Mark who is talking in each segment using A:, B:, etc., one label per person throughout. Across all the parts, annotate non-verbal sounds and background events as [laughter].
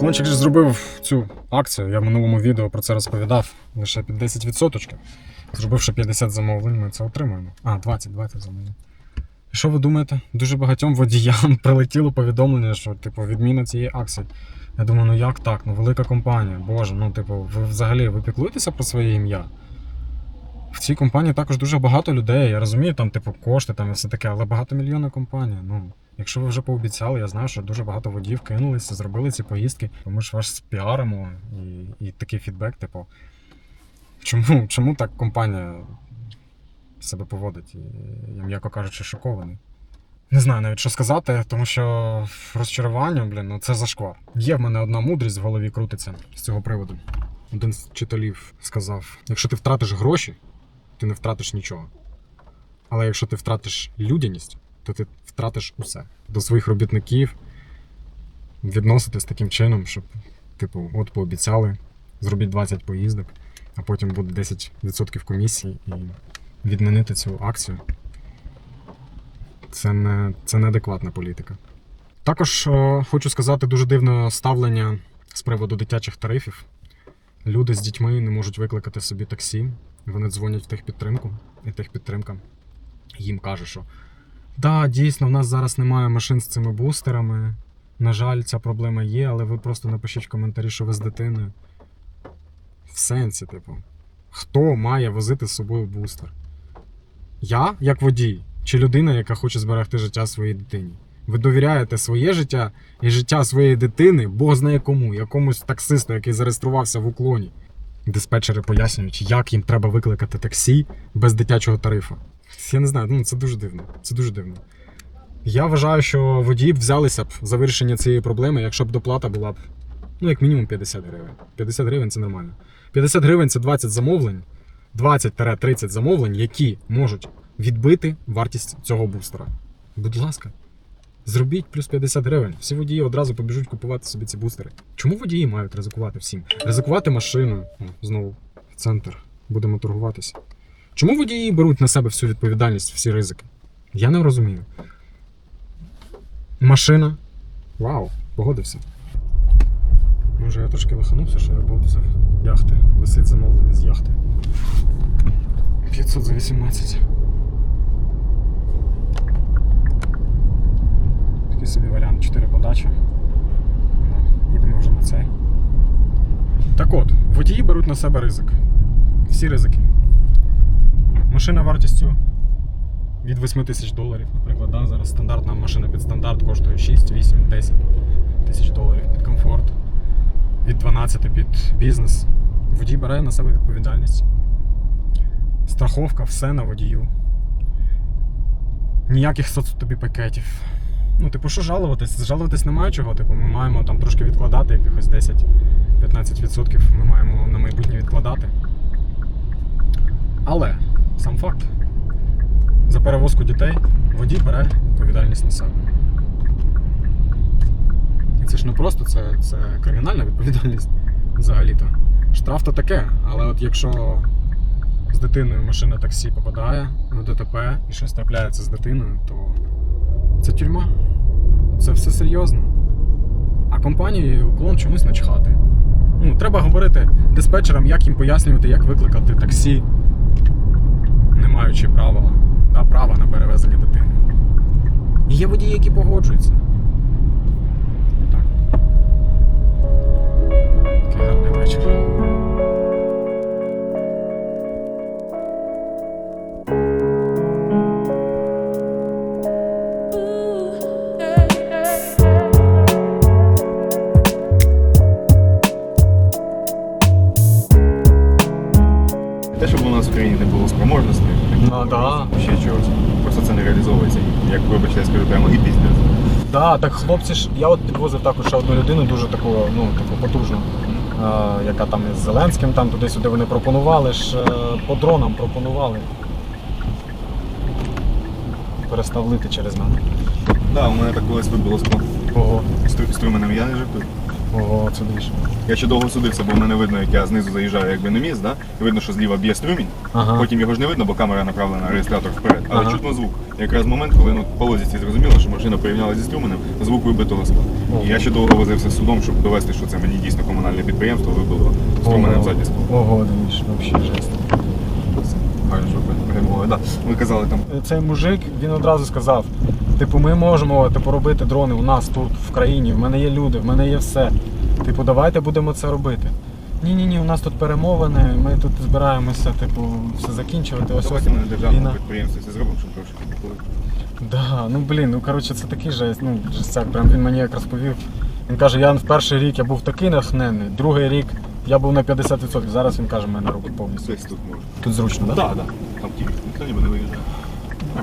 A: Уклончик же зробив цю акцію. Я в минулому відео про це розповідав. Лише під 10%. Зробивши 50 замовлень, ми це отримаємо. А, 20, 20 замовлень. І що ви думаєте? Дуже багатьом водіям [laughs] прилетіло повідомлення, що типу відміна цієї акції. Я думаю, ну як так? Ну велика компанія. Боже, ну типу, ви взагалі ви піклуєтеся про своє ім'я? В цій компанії також дуже багато людей. Я розумію, там, типу, кошти там і все таке, але багатомільйонна компанія. Ну, якщо ви вже пообіцяли, я знаю, що дуже багато водіїв кинулися, зробили ці поїздки, то ми ж вас спіаримо і, і такий фідбек, типу. Чому, чому так компанія себе поводить? Я, м'яко кажучи, шокований. Не знаю навіть що сказати, тому що розчарування, блін, ну це зашквар. Є в мене одна мудрість в голові крутиться з цього приводу. Один з вчителів сказав: якщо ти втратиш гроші, ти не втратиш нічого. Але якщо ти втратиш людяність, то ти втратиш усе. До своїх робітників відноситись таким чином, щоб, типу, от пообіцяли, зробіть 20 поїздок, а потім буде 10% комісії і відмінити цю акцію. Це не це неадекватна політика. Також е, хочу сказати дуже дивне ставлення з приводу дитячих тарифів. Люди з дітьми не можуть викликати собі таксі. Вони дзвонять в техпідтримку, і техпідтримка їм каже, що да, дійсно, в нас зараз немає машин з цими бустерами. На жаль, ця проблема є, але ви просто напишіть в коментарі, що ви з дитиною. В сенсі, типу, хто має возити з собою бустер? Я, як водій, чи людина, яка хоче зберегти життя своїй дитині? Ви довіряєте своє життя і життя своєї дитини, Бог знає кому, якомусь таксисту, який зареєструвався в уклоні. Диспетчери пояснюють, як їм треба викликати таксі без дитячого тарифу. Я не знаю, ну це дуже дивно. Це дуже дивно. Я вважаю, що водії б взялися б за вирішення цієї проблеми, якщо б доплата була б, ну, як мінімум 50 гривень. 50 гривень це нормально. 50 гривень це 20 замовлень, 20-30 замовлень, які можуть відбити вартість цього бустера. Будь ласка, зробіть плюс 50 гривень. Всі водії одразу побіжуть купувати собі ці бустери. Чому водії мають ризикувати всім? Ризикувати машиною. Знову в центр. Будемо торгуватися. Чому водії беруть на себе всю відповідальність, всі ризики? Я не розумію. Машина. Вау, погодився. Може я трошки лиханувся, що я погодився яхти. Висить замовлення з яхти. 500 за 18. Такий собі варіант 4 подачі. Ну, Їдемо вже на цей. Так от, водії беруть на себе ризик. Всі ризики. Машина вартістю від 8 тисяч доларів, наприклад, да? зараз стандартна машина під стандарт коштує 6, 8, 10 тисяч доларів під комфорт, від 12 під бізнес. Водій бере на себе відповідальність. Страховка, все на водію. Ніяких соцтобі пакетів. Ну, типу, що жалуватись? Жалуватись немає чого. Типу, ми маємо там трошки відкладати, якихось 10-15% ми маємо на майбутнє відкладати. Але сам факт. За перевозку дітей водій бере відповідальність на себе. І це ж не просто це, це кримінальна відповідальність взагалі-то. Штраф то таке, але от якщо з дитиною машина таксі попадає в ДТП і щось трапляється з дитиною, то це тюрма. Це все серйозно. А компанії уклон чомусь начхати. Ну, треба говорити диспетчерам, як їм пояснювати, як викликати таксі, не маючи права, да, права на перевезення дитини. І є водії, які погоджуються. Так. Такий гарний вечір.
B: Прямо і піздець.
A: Да, так хлопці ж. Я от підвозив також ще одну людину, дуже таку, ну, таку потужну, е, яка там із Зеленським там туди-сюди вони пропонували ж е, по дронам пропонували. Перестав лити через мене.
B: Да, у мене так колись вибило скло.
A: Ого.
B: з Струменем я не жив тут.
A: Ого, це більше.
B: Я ще довго судився, бо в мене видно, як я знизу заїжджаю якби на міст, да? і видно, що зліва б'є струмінь.
A: Ага.
B: Потім його ж не видно, бо камера направлена на реєстратор вперед. Але
A: Ага.
B: чутно звук. Якраз момент, коли ну, по логіці зрозуміло, що машина порівнялася зі струмінем, звук вибитого скла. І я ще довго возився з судом, щоб довести, що це мені дійсно комунальне підприємство вибило струменем задні скло.
A: Ого, дивіться, взагалі жесть.
B: Гарно, що. Да. Ви казали там.
A: Цей мужик він одразу сказав: типу, ми можемо типу, робити дрони у нас тут в країні, в мене є люди, в мене є все. Типу, давайте будемо це робити. Ні, ні, у нас тут перемовини, ми тут збираємося, типу, все закінчувати. Ось ось
B: на державному підприємстві це зробимо, щоб трошки були.
A: Да, ну блін, ну коротше, це такий жесть. Ну, жестяк, прям він мені як розповів. Він каже, я в перший рік я був такий нахнений, другий рік я був на 50%. Зараз він каже, в мене руки повністю.
B: Десь тут
A: зручно, так?
B: Так, так. Там тільки ніхто ніби не виїжджає.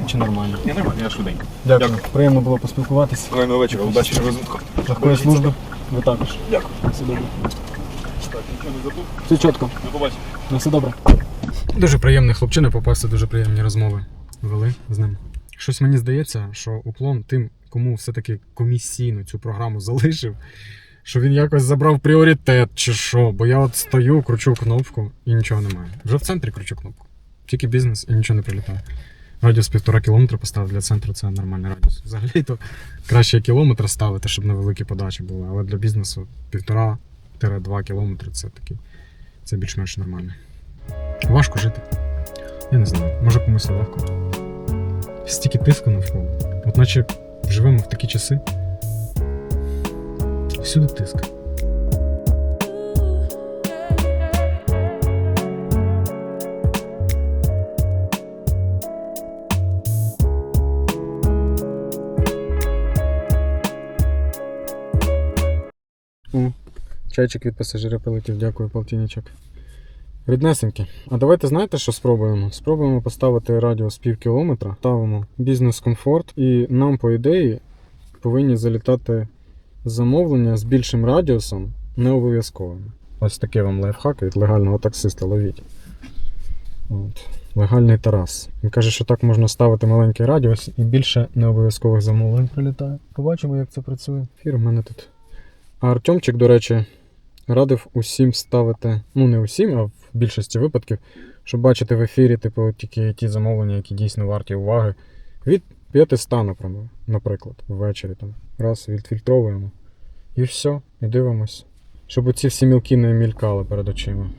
A: Чи нормально?
B: Ні, нормально, я швиденько.
A: Дякую.
B: Дякую.
A: Приємно було поспілкуватися.
B: Гарного вечора, удачі в розвитку.
A: Легкої служби. Ви також.
B: Дякую.
A: Все добре.
B: Так, нічого не забув.
A: Все чітко.
B: До побачення.
A: На все добре. Дуже приємний хлопчина, попався, дуже приємні розмови вели з ним. Щось мені здається, що уклон тим, кому все-таки комісійно цю програму залишив, що він якось забрав пріоритет чи що. Бо я от стою, кручу кнопку і нічого немає. Вже в центрі кручу кнопку. Тільки бізнес і нічого не прилітає. Радіус півтора кілометра поставив для центру це нормальний радіус. Взагалі то краще кілометр ставити, щоб на великі подачі були, але для бізнесу півтора-два кілометри це такий. Це більш-менш нормально. Важко жити. Я не знаю, може комусь легко. Стільки тиску навколо. От наче живемо в такі часи. Всюди тиск. Чайчик від пасажира полетів, дякую, полтинничок. Ріднесенькі. А давайте знаєте, що спробуємо? Спробуємо поставити радіус пів кілометра, ставимо бізнес-комфорт, і нам, по ідеї, повинні залітати замовлення з більшим радіусом, не обов'язковими. Ось такий вам лайфхак від легального таксиста ловіть. От. Легальний Тарас. Він каже, що так можна ставити маленький радіус і більше необов'язкових замовлень прилітає. Побачимо, як це працює. Ефір у мене тут. А Артемчик, до речі, радив усім ставити, ну не усім, а в більшості випадків, щоб бачити в ефірі, типу, тільки ті замовлення, які дійсно варті уваги. Від 500, наприклад, ввечері там. Раз відфільтровуємо. І все, і дивимось. Щоб оці всі мілки не мількали перед очима.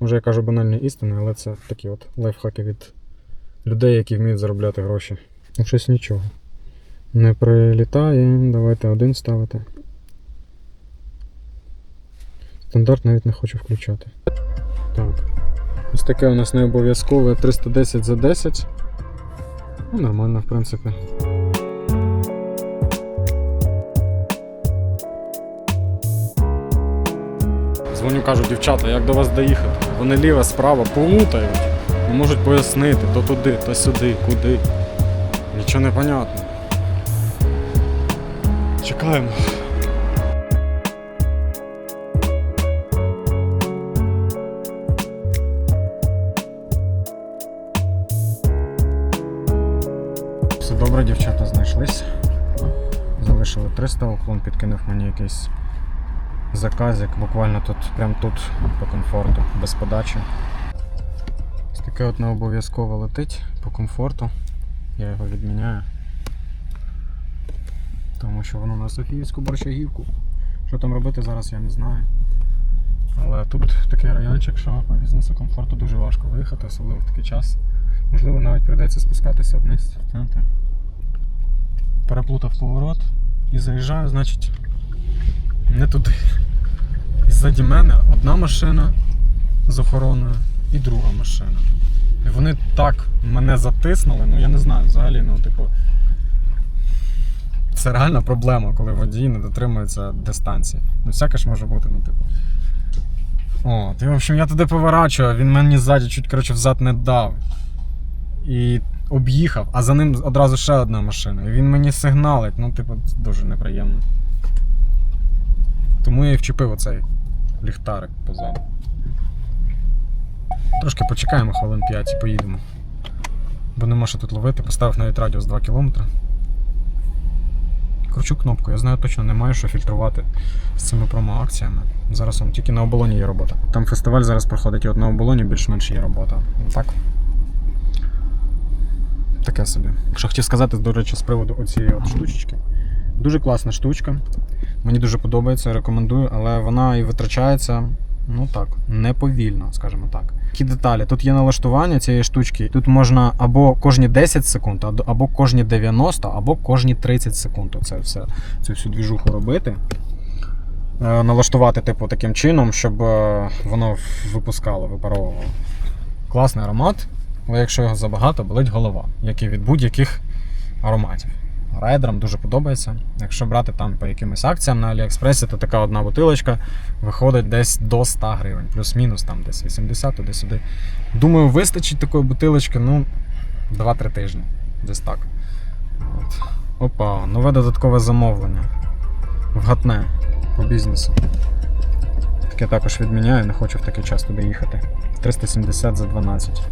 A: Може, я кажу банальні істини, але це такі от лайфхаки від людей, які вміють заробляти гроші. Ну, щось нічого. Не прилітає. Давайте один ставити. Стандарт навіть не хочу включати. Так. Ось таке у нас не обов'язкове 310 за 10. Ну, нормально, в принципі. Дзвоню, кажу, дівчата, як до вас доїхати? Вони ліва, справа плутають. Не можуть пояснити, то туди, то сюди, куди. Нічого не понятно. Чекаємо. Знайшлись. Залишили 300, уклон підкинув мені якийсь заказик, буквально тут, прям тут по комфорту, без подачі. Ось таке от не обов'язково летить по комфорту. Я його відміняю. Тому що воно на Софіївську борщагівку. Що там робити зараз, я не знаю. Але тут такий райончик, що по бізнесу комфорту дуже важко виїхати, особливо в такий час. Можливо, навіть прийдеться спускатися вниз в центр. Переплутав поворот і заїжджаю, значить, не туди. І ззаді мене одна машина з охороною і друга машина. І вони так мене затиснули, ну я не знаю, взагалі, ну, типу. Це реальна проблема, коли водій не дотримується дистанції. Ну, всяке ж може бути, ну, типу. От, і в общем, я туди поворачую, він мені ззаді чуть коротше, взад не дав. І об'їхав, а за ним одразу ще одна машина. І він мені сигналить, ну, типу, це дуже неприємно. Тому я і вчепив оцей ліхтарик позаду. Трошки почекаємо хвилин 5 і поїдемо. Бо нема що тут ловити. Поставив навіть радіус 2 км. Кручу кнопку, я знаю точно не маю що фільтрувати з цими промо-акціями. Зараз он тільки на оболоні є робота. Там фестиваль зараз проходить, і от на оболоні більш-менш є робота. Так. Таке собі. Що хотів сказати, до речі, з приводу оцієї от штучечки. Дуже класна штучка. Мені дуже подобається, рекомендую, але вона і витрачається, ну так, неповільно, скажімо так. Які деталі? Тут є налаштування цієї штучки. Тут можна або кожні 10 секунд, або- кожні 90, або кожні 30 секунд. Це все, цю всю двіжуху робити. Е, Налаштувати, типу, таким чином, щоб е, воно випускало, випаровувало. Класний аромат, але якщо його забагато, болить голова, як і від будь-яких ароматів. Райдерам дуже подобається. Якщо брати там по якимось акціям на Аліекспресі, то така одна бутилочка виходить десь до 100 гривень, плюс-мінус там десь 80 туди-сюди. Думаю, вистачить такої бутилочки, ну, 2-3 тижні. Десь так. От. Опа, нове додаткове замовлення. Вгатне по бізнесу. Таке також відміняю, не хочу в такий час туди їхати. 370 за 12.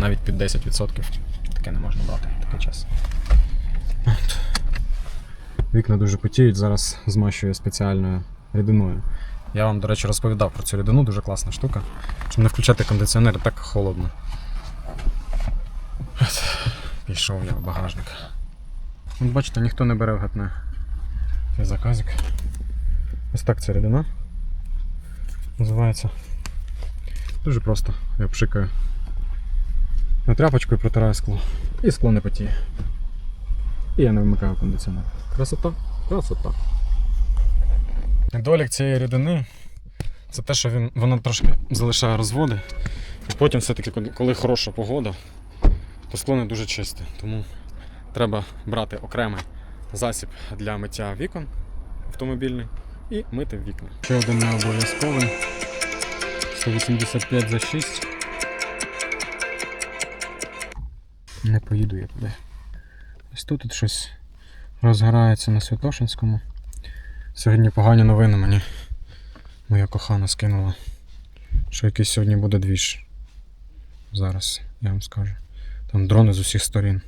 A: Навіть під 10%. Таке не можна брати такий час. От. Вікна дуже потіють, зараз змащую спеціальною рідиною. Я вам, до речі, розповідав про цю рідину, дуже класна штука. Щоб не включати кондиціонер, так холодно. От. Пішов я в багажник. От бачите, ніхто не бере вгатне. Це заказик. Ось так ця рідина. Називається. Дуже просто. Я пшикаю на тряпочку і протираю скло. І скло не потіє. І я не вмикаю кондиціонер. Красота, красота. Недолік цієї рідини це те, що він, вона трошки залишає розводи. І потім все-таки, коли хороша погода, то скло не дуже чисте. Тому треба брати окремий засіб для миття вікон автомобільний і мити вікна. Ще один не обов'язковий. 185 за 6. Не поїду я туди. Ось тут, тут щось розгорається на Святошинському. Сьогодні погані новини мені моя кохана скинула. Що якийсь сьогодні буде двіж. Зараз, я вам скажу. Там дрони з усіх сторін.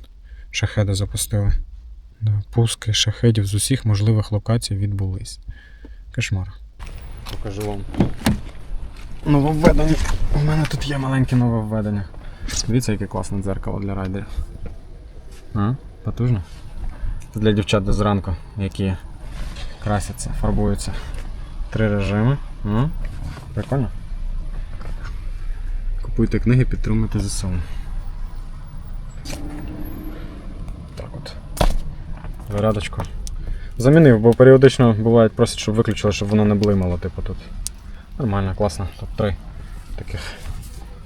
A: Шахеди запустили. Да, пуски шахедів з усіх можливих локацій відбулись. Кошмар. Покажу вам. Нововведення. У мене тут є маленьке нововведення. Дивіться, яке класне дзеркало для райдерів. А? Потужно? Це для дівчат зранку, які красяться, фарбуються. Три режими. А? Прикольно. Купуйте книги, підтримуйте ЗСУ. Так от. Зарядочку. Замінив, бо періодично бувають просять, щоб виключили, щоб воно не блимало, типу тут. Нормально, класно. Тут три таких.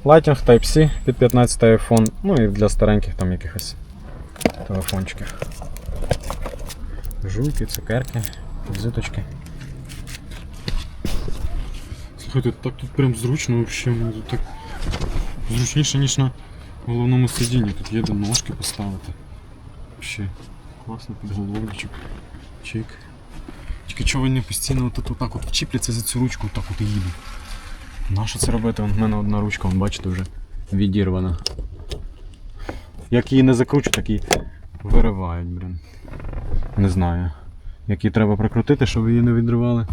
A: Lighting Type-C під 15 iPhone, ну і для стареньких там якихось телефончиків. Жуйки, цукерки, візиточки. Слухайте, так тут прям зручно взагалі. Тут так зручніше, ніж на головному сидінні. Тут є де ножки поставити. Взагалі. Класно, підголовничок. Чик. Тільки чого вони постійно тут отак от вчіпляться за цю ручку, отак от і їдуть. Нащо це робити? В мене одна ручка, вон, бачите, вже відірвана. Як її не закручу, так і виривають, блін. Не знаю. Як її треба прикрутити, щоб її не відривали.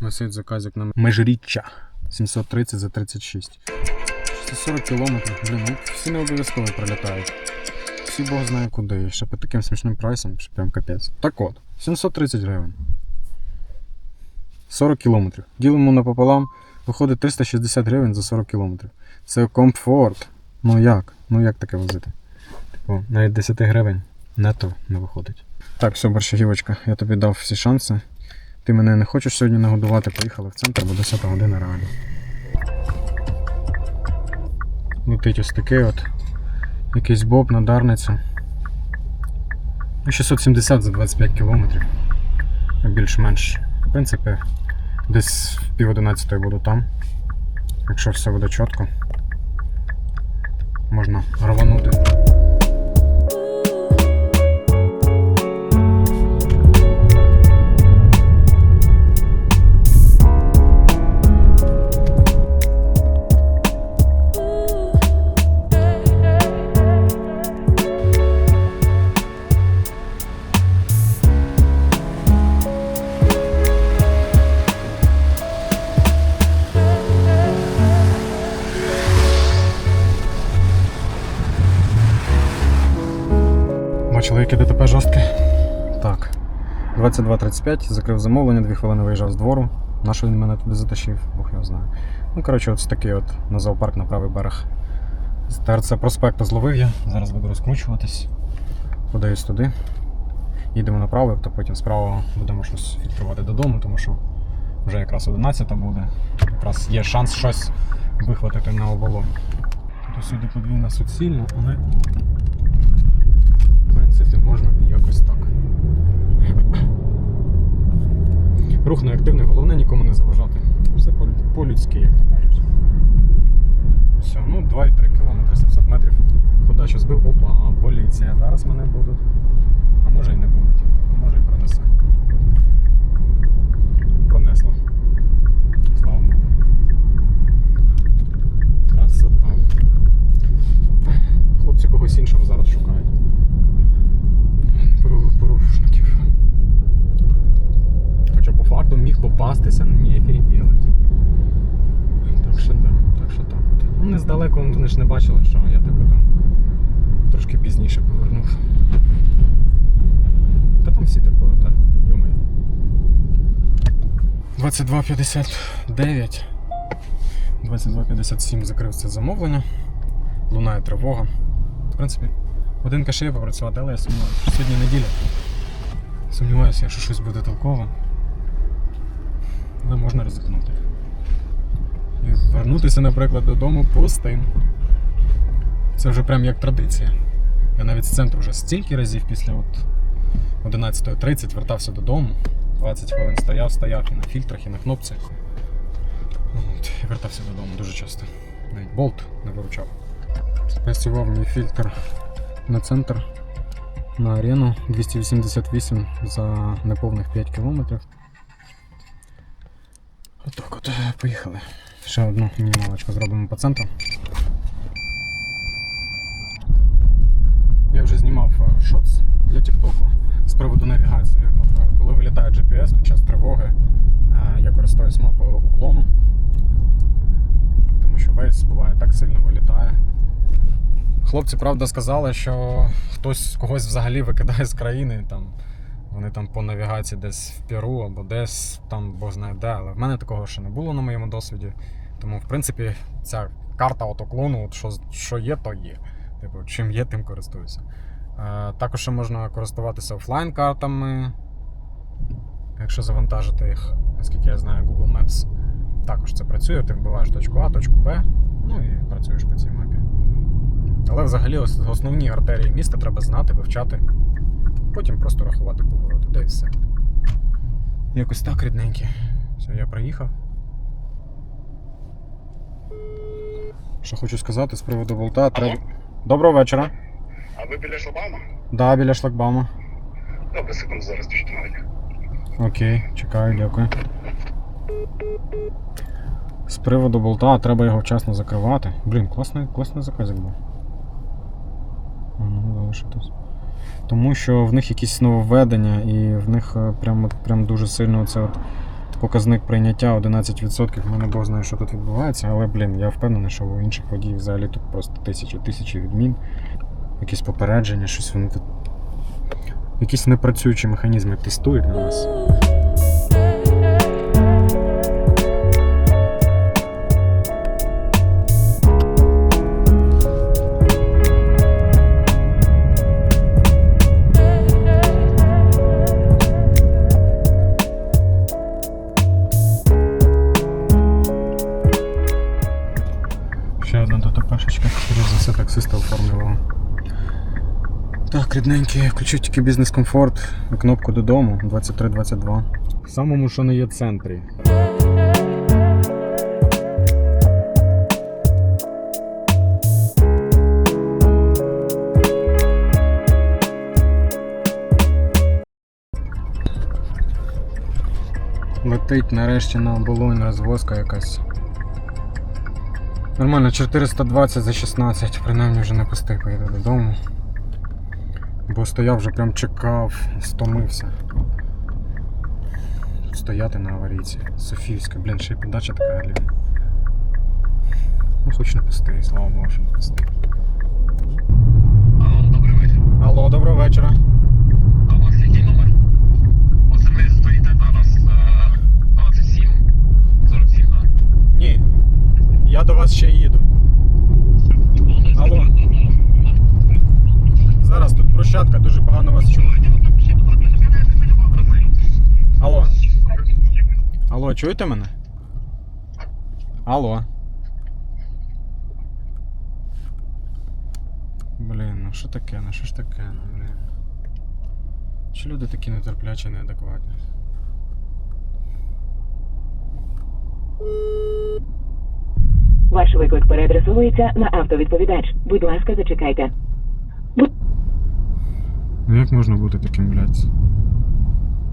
A: Висить заказик на межріччя. 730 за 36. 640 кілометрів, блін, ну всі не обов'язково прилітають. Всі Бог знає куди. Ще по таким смішним прайсам, що прям капець. Так от, 730 гривень. 40 кілометрів. Ділимо напополам, виходить 360 гривень за 40 кілометрів. Це комфорт. Ну як? Ну як таке возити? Типу, навіть 10 гривень нето не виходить. Так, все, борщагівочка, я тобі дав всі шанси. Ти мене не хочеш сьогодні нагодувати, поїхали в центр, бо 10 година реально. Летить ось такий от якийсь боб на Дарницю. Ну, 670 за 25 кілометрів. Більш-менш. В принципі, десь в пів одинадцятої буду там. Якщо все буде чітко, можна рванути. 22.35, закрив замовлення, 2 хвилини виїжджав з двору. На що він мене туди затащив, Бог його знає. Ну, коротше, от такий от на зоопарк на правий берег. З ТРЦ проспекту зловив я. Зараз буду розкручуватись. Подаюсь туди. Їдемо направо, то потім справа будемо щось відкривати додому, тому що вже якраз 11 буде. Якраз є шанс щось вихватити на оболон. Тут усюди подвійна суцільна, але в принципі можна якось так. Рух неактивний, головне нікому не заважати. Все по- по-людськи, як то кажуть. Все, ну 2,3 км 700 метрів. Подачу збив. Опа, поліція. Зараз мене будуть. А може і не будуть. А може і пронесе. Пронесло. Слава Богу. Красота. Хлопці когось іншого зараз шукають. Пору- Порушників. Хоча по факту міг попастися, ну нефіг делать. Так що да, так що так от. Ну, не здалеку вони ж не бачили, що я так там трошки пізніше повернув. Та там всі так повертають, йомаю. 22.59. 22.57 закрив це замовлення. Лунає тривога. В принципі, годинка ще є попрацювати, але я сумніваюся, сьогодні неділя. Сумніваюся, що щось буде толково. Але можна ризикнути. І вернутися, наприклад, додому пустим. Це вже прям як традиція. Я навіть з центру вже стільки разів після от 11.30 вертався додому. 20 хвилин стояв, стояв і на фільтрах, і на кнопці. От, і вертався додому дуже часто. Навіть болт не виручав. Спрацював мій фільтр на центр на арену 288 за неповних 5 кілометрів. Отак от, е, поїхали. Ще одну мінімалочку зробимо по центру. Я вже знімав е, шотс для TikTok з приводу навігації. Е, коли вилітає GPS під час тривоги, е, я користуюсь мапою уклону. Тому що весь буває так сильно вилітає. Хлопці, правда, сказали, що хтось когось взагалі викидає з країни. Там, вони там по навігації десь в Перу або десь там Бог знає де. Але в мене такого ще не було на моєму досвіді. Тому, в принципі, ця карта от уклону, от що, що є, то є. Типу, чим є, тим користуюся. Е, також можна користуватися офлайн-картами, якщо завантажити їх, наскільки я знаю, Google Maps. Також це працює, ти вбиваєш точку А, точку Б, ну і працюєш по цій мапі. Але взагалі ос- основні артерії міста треба знати, вивчати, потім просто рахувати повороти, де і все. Якось так, рідненькі. Все, я приїхав. Що хочу сказати з приводу болта, треба. Доброго вечора.
C: А ви біля шлагбаума?
A: Да, біля шлагбаума.
C: Добре, секунду, зараз навіть.
A: Окей, чекаю, дякую. З приводу болта треба його вчасно закривати. Блін, класний, класний заказик був. Ну. Тому що в них якісь нововведення, і в них е, прям, прям дуже сильно це от показник прийняття 11%. В мене Бог знає, що тут відбувається, але блін, я впевнений, що у інших водіїв взагалі тут просто тисячі тисячі відмін. Якісь попередження, щось вони тут. Якісь непрацюючі механізми тестують на нас. Рідненькі, включіть тільки бізнес-комфорт, кнопку додому 2322. В самому, що не є центрі. Летить нарешті на оболонь розвозка якась. Нормально, 420 за 16, принаймні вже не пустий поїду додому. Бо стояв вже прям чекав, стомився. Стояти на аварійці. Софіївська, блін, ще й подача така гліна. Ну хоч не пустий, слава Богу, що не пустий. Алло, добрий вечір. Алло, доброго вечора. А у
D: вас який номер? Оце ви стоїте зараз. 27, 47, так?
A: Ні. Я до вас ще їду. Погано вас чую. Алло. Алло, чуєте мене? Алло. Блін, ну що таке, ну що ж таке, ну блін. Чи люди такі нетерплячі, неадекватні?
D: Ваш виклик переадресовується на автовідповідач. Будь ласка, зачекайте.
A: Ну як можна бути таким, блядь?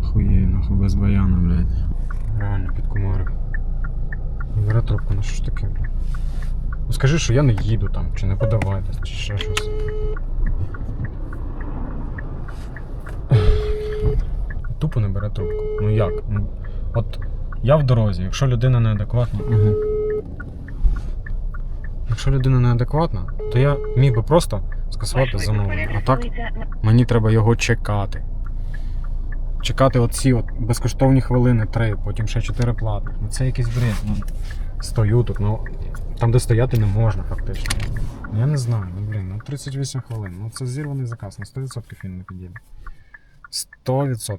A: Хуєй, нахуй, без баяна, блядь. Реально, під кумарик. Бери трубку, ну що ж таке, блядь? Ну скажи, що я не їду там, чи не подавайте, чи ще щось. Тупо не бере трубку. Ну як? Ну, от я в дорозі, якщо людина неадекватна. Угу. Якщо людина неадекватна, то я міг би просто скасувати замовлення. А так мені треба його чекати. Чекати оці от безкоштовні хвилини три, потім ще чотири платних. Ну це якийсь бред. Ну, стою тут, ну там, де стояти не можна, фактично. Ну, Я не знаю, ну блін, ну 38 хвилин. Ну це зірваний заказ, на 100% він не підійде. 100%.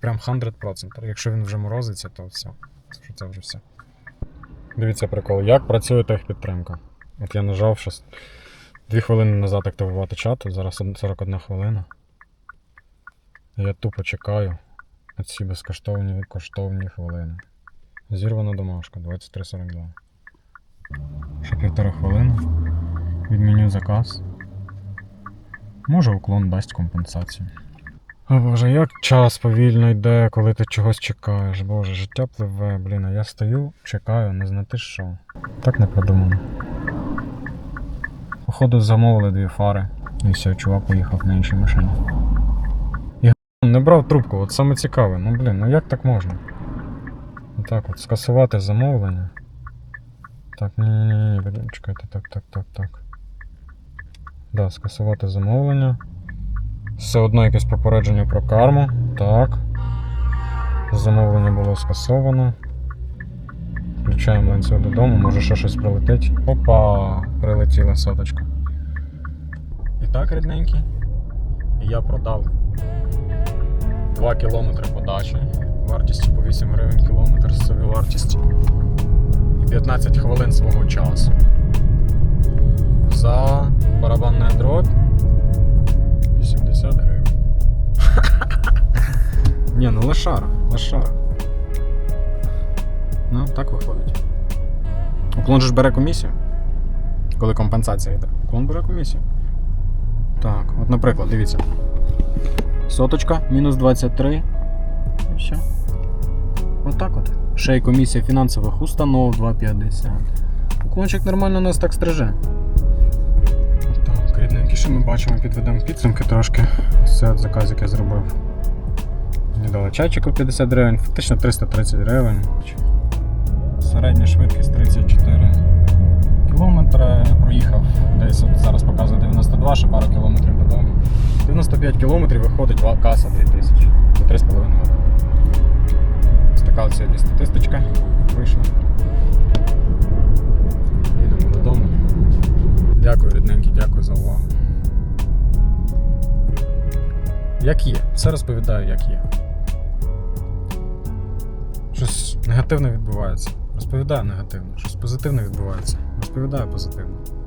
A: Прям 100%. Якщо він вже морозиться, то все. Це вже все. Дивіться прикол, як працює техпідтримка. От я нажав щось. Дві хвилини назад активувати чат, зараз 41 хвилина. Я тупо чекаю ці безкоштовні коштовні хвилини. Зірвана домашка 23.42. Ще півтори хвилини. Відміню заказ. Може уклон дасть компенсацію. О боже, як час повільно йде, коли ти чогось чекаєш. Боже, життя пливе, блін, а я стою, чекаю, не знати що. Так не продумано. Походу замовили дві фари. І все, чувак поїхав на іншій машині. Я не брав трубку, от саме цікаве. Ну блін, ну як так можна? Отак от, скасувати замовлення. Так, ні, ні, ні, ні, блін, чекайте, так, так, так, так. Да, скасувати замовлення. Все одно якесь попередження про карму. Так. Замовлення було скасовано. Включаємо ланцюг додому, може ще щось прилетить. Опа! Прилетіла соточка. І так, рідненькі. Я продав 2 кілометри подачі вартістю по 8 гривень кілометр з собі вартістю. І 15 хвилин свого часу. За барабанне дробь 80 гривень. [laughs] Ні, ну лошара, лошара. Ну, так виходить. Уклон же ж бере комісію. Коли компенсація йде. Уклон бере комісію. Так, от, наприклад, дивіться. Соточка, мінус 23. І все. Отак от. Ще й комісія фінансових установ 2,50. Уклончик нормально нас так стриже. Так, рідненькі, що ми бачимо, підведемо підсумки трошки. Все заказ, який я зробив. Мені дали чайчику 50 гривень, фактично 330 гривень. Середня швидкість 34 кілометри. Проїхав десь от зараз показує 92, ще пару кілометрів додому. 95 кілометрів виходить каса 2000. Це 3,5 години. Ось така сьогодні статистичка вийшла. Їдемо додому. Дякую, рідненькі, дякую за увагу. Як є, все розповідаю, як є. Щось негативне відбувається. Розповідаю негативно. Щось позитивне відбувається. Розповідаю позитивно.